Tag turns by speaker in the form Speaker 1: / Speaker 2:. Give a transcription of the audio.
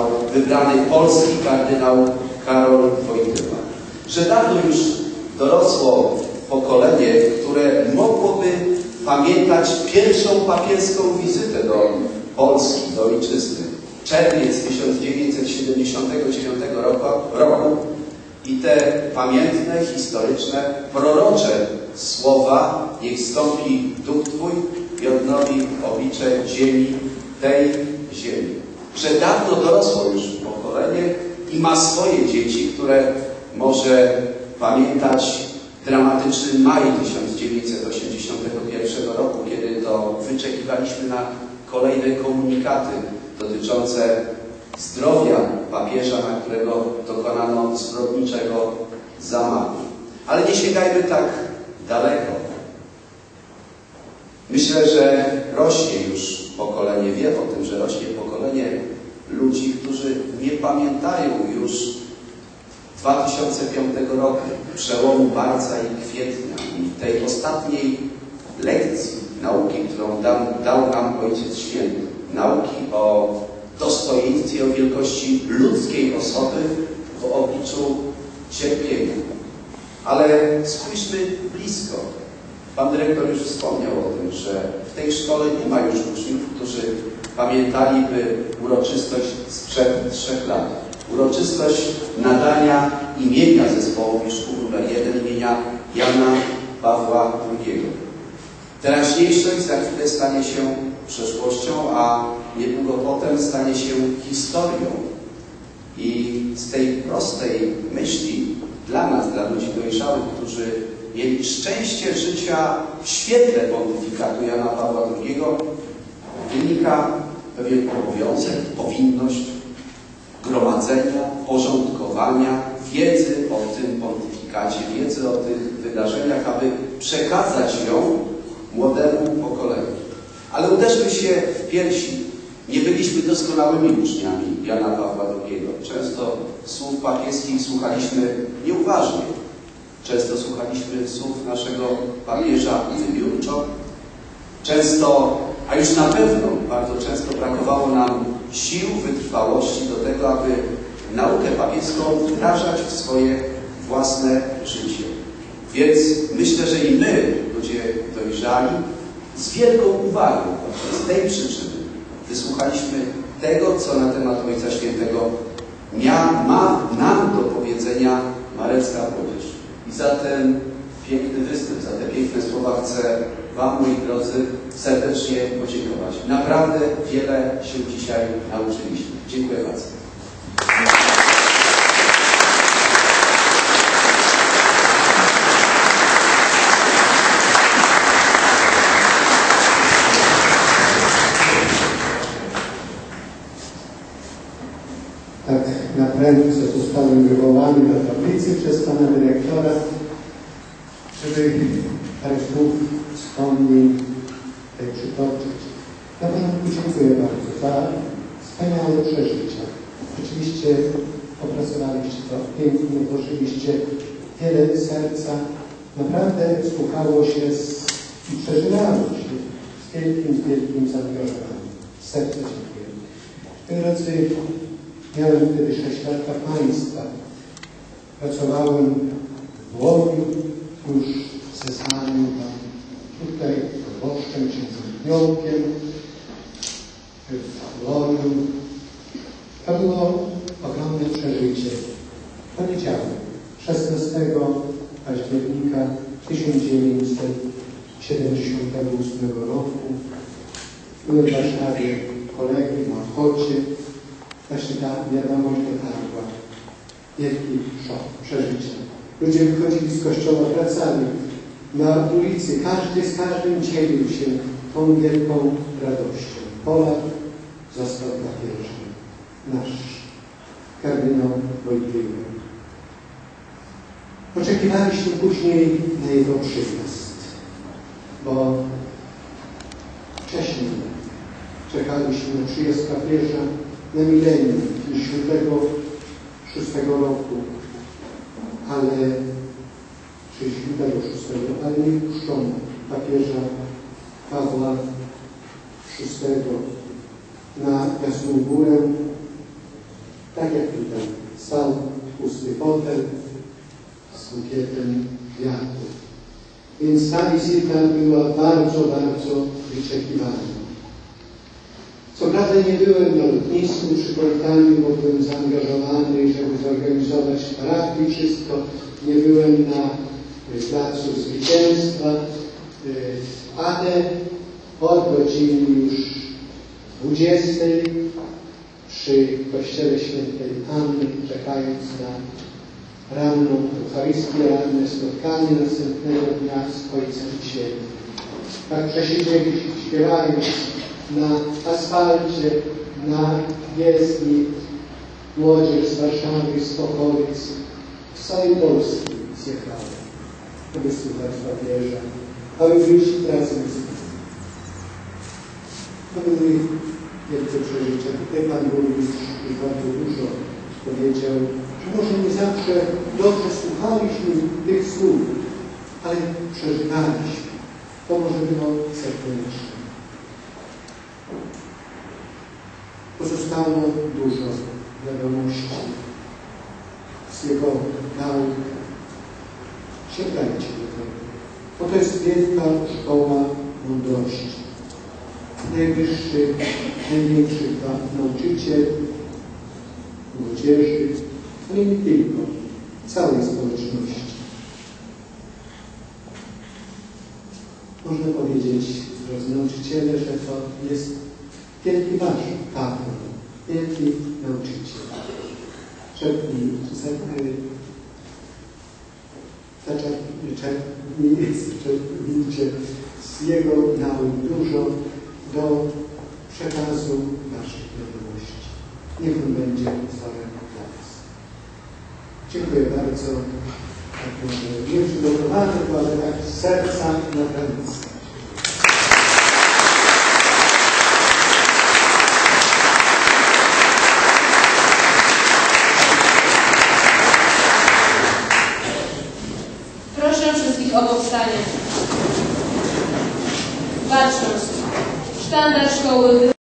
Speaker 1: został wybrany polski kardynał Karol Wojtyła. Że dawno już dorosło pokolenie, które mogłoby pamiętać pierwszą papieską wizytę do Polski, do ojczyzny. Czerwiec 1979 roku, i te pamiętne, historyczne, prorocze słowa niech stąpi duch Twój i odnowi oblicze ziemi, tej. Że dawno dorosło już pokolenie i ma swoje dzieci, które może pamiętać dramatyczny maj 1981 roku, kiedy to wyczekiwaliśmy na kolejne komunikaty dotyczące zdrowia papieża, na którego dokonano zbrodniczego zamachu. Ale nie sięgajmy tak daleko. Myślę, że rośnie już pokolenie, wie o tym, że rośnie pokolenie ludzi, którzy nie pamiętają już 2005 roku, przełomu marca i kwietnia i tej ostatniej lekcji nauki, którą dał, dał nam Ojciec Święty. Nauki o dostojeństwie, o wielkości ludzkiej osoby w obliczu cierpienia. Ale spójrzmy blisko. Pan dyrektor już wspomniał o tym, że w tej szkole nie ma już uczniów, którzy pamiętaliby uroczystość sprzed trzech lat. Uroczystość nadania imienia zespołowi szkół nr 1 imienia Jana Pawła II. Teraźniejszość za chwilę stanie się przeszłością, a niedługo potem stanie się historią. I z tej prostej myśli dla nas, dla ludzi dojrzałych, którzy mieli szczęście życia w świetle pontyfikatu Jana Pawła II, wynika pewien obowiązek, powinność gromadzenia, porządkowania wiedzy o tym pontyfikacie, wiedzy o tych wydarzeniach, aby przekazać ją młodemu pokoleniu. Ale uderzmy się w piersi. Nie byliśmy doskonałymi uczniami Jana Pawła II. Często słów papieskich słuchaliśmy nieuważnie. Często słuchaliśmy słów naszego papieża wybiórczo. Często, a już na pewno bardzo często brakowało nam sił, wytrwałości do tego, aby naukę papieską wdrażać w swoje własne życie. Więc myślę, że i my, ludzie dojrzali, z wielką uwagą z tej przyczyny wysłuchaliśmy tego, co na temat Ojca Świętego mia, ma nam do powiedzenia Marecka Młodzież. I za ten piękny występ, za te piękne słowa chcę Wam, moi drodzy, serdecznie podziękować. Naprawdę wiele się dzisiaj nauczyliśmy. Dziękuję bardzo.
Speaker 2: tak na prędce zostałem wywołany do tablicy przez pana dyrektora, żeby parę słów wspomnień przytoczyć. Na początku dziękuję bardzo za wspaniałe przeżycia. Rzeczywiście opracowaliście to pięknie, włożyliście wiele serca. Naprawdę słuchało się z, i przeżywało się z wielkim, wielkim zaangażowaniem. Serce dziękuję. Drodzy, Miałem wtedy 6 lat państwa. Pracowałem w Łoniu, już Piołkiem, w Łoniu. To było ogromne przeżycie. Poniedziałek, 16 października 1978 roku byłem w Warszawie kolegy na Ochocie, właśnie ta wiadomość dotarła. Wielki szok, przeżycie. Ludzie wychodzili z kościoła, wracali na ulicy. Każdy z każdym dzielił się tą wielką radością. Polak został papieżem. Nasz kardynał Wojtyła. Oczekiwaliśmy później na jego przyjazd, bo wcześniej czekaliśmy na przyjazd papieża na milenium 56 roku, ale 66, ale nie puszczono papieża Pawła VI na Jasną Górę tak jak tutaj, stał pusty fotel z bukietem kwiatów. Więc ta wizyta była bardzo, bardzo wyczekiwana. Co prawda nie byłem na lotnisku przy powitaniu, bo byłem zaangażowany, żeby zorganizować parafii wszystko. Nie byłem na placu zwycięstwa, ale od godziny już 20 przy kościele świętej Anny, czekając na ranną Eucharystię, ranne spotkanie następnego dnia z Ojcem Świętym. Tak przesiedzieliśmy, śpiewając na asfalcie, na jezdni, młodzież z Warszawy, z Pokowic, z całej Polski zjechała, aby słuchać papieża, aby być razem z nim. To były wielkie przeżycia. Tutaj Pan Burmistrz już bardzo dużo powiedział, że może nie zawsze dobrze słuchaliśmy tych słów, ale przeżywaliśmy. To może było serdecznie. Pozostało dużo wiadomości z jego nauk. Sięgajcie do bo to jest wielka szkoła mądrości. Najwyższy, największy nauczyciel młodzieży, ale nie tylko, całej społeczności. Można powiedzieć, drodzy nauczyciele, że to jest wielki wasz patron, wielki nauczyciel. Czerpnij, czerpnijcie z jego nauk dużo do przekazu naszych wiadomości. Niech on będzie wzorem dla nas. Dziękuję bardzo. Tak może nie przygotowany, ale tak z serca na ręce.
Speaker 3: todos